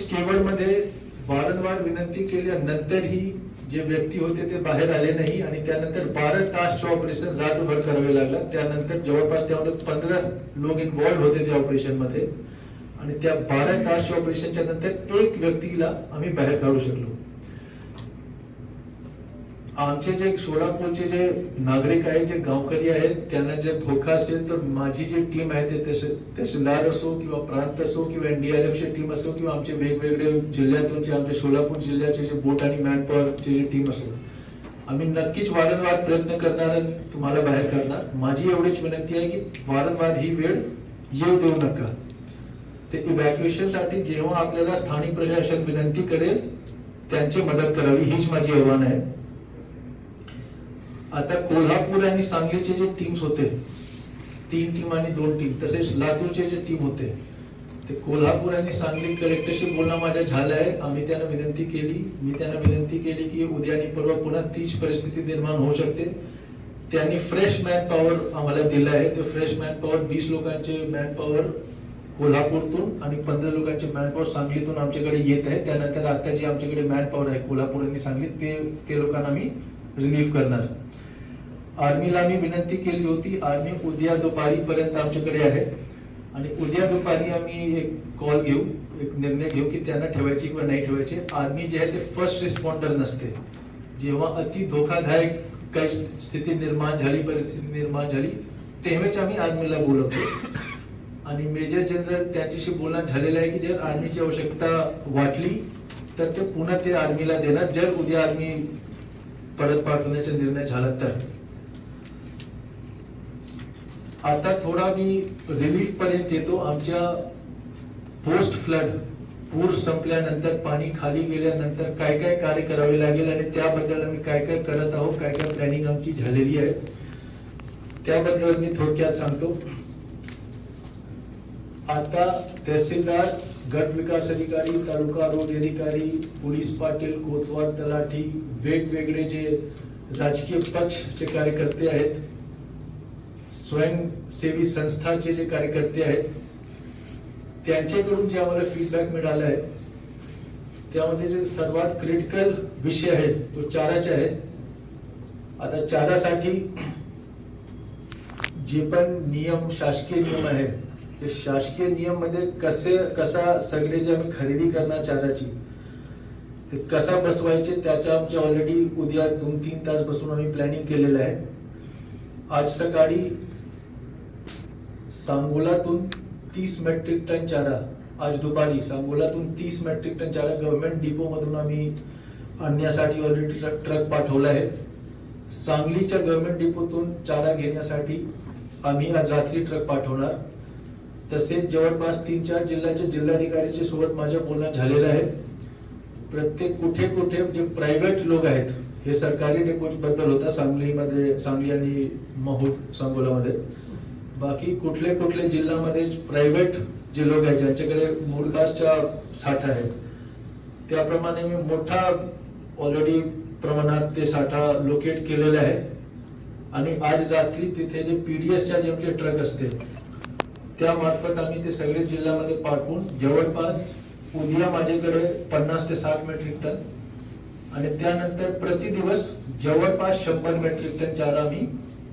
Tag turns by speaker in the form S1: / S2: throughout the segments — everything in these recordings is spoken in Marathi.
S1: केवळमध्ये वारंवार विनंती केल्यानंतरही जे व्यक्ती होते ते बाहेर आले नाही आणि त्यानंतर बारा तासचे ऑपरेशन रात्रभर करावे लागलं. त्यानंतर जवळपास त्यामध्ये पंधरा लोक इन्व्हॉल्ड होते त्या ऑपरेशनमध्ये. आणि त्या बारा तासच्या ऑपरेशनच्या नंतर एक व्यक्तीला आम्ही बाहेर काढू शकलो. आमचे जे सोलापूरचे जे नागरिक आहेत जे गावकरी आहेत त्यांना जे धोका असेल तर माझी जी टीम आहे ते तहसीलदार असो किंवा प्रांत असो किंवा एनडीआरएफ ची टीम असो किंवा आमचे वेगवेगळे जिल्ह्यातून जे आमचे सोलापूर जिल्ह्याचे जे बोट आणि मॅनपॉवरचे जी टीम असो. आम्ही नक्कीच वारंवार प्रयत्न करणार आणि तुम्हाला बाहेर करणार. माझी एवढीच विनंती आहे की वारंवार ही वेळ येऊ देऊ नका. ते इव्हॅक्युएशनसाठी जेव्हा आपल्याला स्थानिक प्रशासन विनंती करेल त्यांची मदत करावी हीच माझी आव्हान आहे. आता कोल्हापूर आणि सांगलीचे जे टीम्स होते तीन टीम आणि दोन टीम तसेच लातूरचे जे टीम होते ते कोल्हापूर आणि सांगली कलेक्टरशी बोलणं माझ्या झालं आहे. आम्ही त्यांना विनंती केली. मी त्यांना विनंती केली की उद्या आणि परवा पुन्हा तीच परिस्थिती निर्माण होऊ शकते. त्यांनी फ्रेश मॅन पॉवर आम्हाला दिलं आहे. ते फ्रेश मॅन पॉवर वीस लोकांचे मॅन पॉवर कोल्हापूरतून आणि पंधरा लोकांचे मॅन पॉवर सांगलीतून आमच्याकडे येत आहे. त्यानंतर आता जे आमच्याकडे मॅन पॉवर आहे कोल्हापूर आणि सांगलीत. ते ते लोकांना आम्ही रिलीफ करणार. आर्मीला मी विनंती केली होती आर्मी उद्या दुपारी पर्यंत आमच्याकडे आहे. आणि उद्या दुपारी आम्ही एक कॉल घेऊ एक निर्णय घेऊ की त्यांना ठेवायची किंवा नाही ठेवायची. आर्मी जे आहे ते फर्स्ट रिस्पॉन्डर नसते. जेव्हा अति धोकादायक काही स्थिती निर्माण झाली परिस्थिती निर्माण झाली तेव्हाच आम्ही आर्मीला बोलवतो. आणि मेजर जनरल त्यांच्याशी बोलणं झालेलं आहे की जर आर्मीची आवश्यकता वाटली तर ते पुन्हा ते आर्मीला देणार. जर उद्या आर्मी परत पाठवण्याचा निर्णय झाला तर? आता थोडा मी रिलीफ पर्यंत येतो. आमच्या पोस्ट फ्लड पूर संपल्यानंतर पाणी खाली गेल्यानंतर काय काय कार्य करावे लागेल आणि त्याबद्दल आम्ही काय काय करत आहोत काय काय प्लॅनिंग आमची झालेली आहे त्याबद्दल मी थोडक्यात सांगतो. आता तहसीलदार गट विकास अधिकारी तालुका आरोग्य अधिकारी पोलीस पाटील कोतवाल तलाठी वेगवेगळे जे राजकीय पक्षचे कार्यकर्ते आहेत स्वयंसेवी संस्थाचे जे कार्यकर्ते आहेत त्यांच्याकडून जे आम्हाला फीडबॅक मिळाला आहे त्यामध्ये जे सर्वात क्रिटिकल विषय आहे तो चाराचे आहे. आता चारासाठी जे पण नियम शासकीय नियम आहेत ते शासकीय नियममध्ये कसे कसा सगळे जे आम्ही खरेदी करणार चाराची ते कसा बसवायचे त्याच्या आमच्या ऑलरेडी उद्या दोन तीन तास बसून आम्ही प्लॅनिंग केलेलं आहे. आज सकाळी सांगोलातून तीस मेट्रिक टन चारा आज दुपारी सांगोलातून तीस मेट्रिक टन चारा गव्हर्नमेंट डिपो मधून आम्ही आणण्यासाठी ऑलरेडी ट्रक पाठवला आहे. सांगलीच्या गव्हर्नमेंट डिपोतून चारा घेण्यासाठी आम्ही आज रात्री ट्रक पाठवणार. तसेच जवळपास तीन चार जिल्ह्याच्या जिल्हाधिकारीच्या सोबत माझ्या बोलणं झालेलं आहे. प्रत्येक कुठे कुठे जे प्रायव्हेट लोक आहेत हे सरकारी डेपोटबद्दल होता सांगलीमध्ये सांगली आणि महूर सांगोलामध्ये. बाकी कुठले कुठले जिल्ह्यामध्ये प्रायव्हेट जे लोक आहेत ज्यांच्याकडे मूळकासच्या साठा आहे त्याप्रमाणे मी मोठा ऑलरेडी प्रमाणात ते साठा लोकेट केलेला आहे. आणि आज रात्री तिथे जे पीडीएसच्या जे आमचे ट्रक असते त्या मार्फत आम्ही ते सगळे जिल्ह्यामध्ये पाठवून जवळपास उद्या माझ्याकडे पन्नास ते साठ मेट्रिक टन आणि त्यानंतर प्रति दिवस जवळपास शंभर मेट्रिक टन चारा आम्ही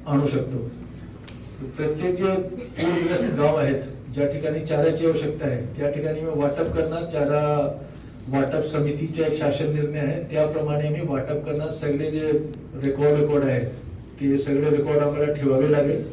S1: आणू शकतो. प्रत्येक जे पूरग्रस्त गाव आहेत ज्या ठिकाणी चाराची आवश्यकता आहे त्या ठिकाणी मी वाटप करणार चारा वाटप समितीचा एक शासन निर्णय आहे त्याप्रमाणे मी वाटप करणार. सगळे जे रेकॉर्ड रेकॉर्ड आहेत ते सगळे रेकॉर्ड आम्हाला ठेवावे लागेल.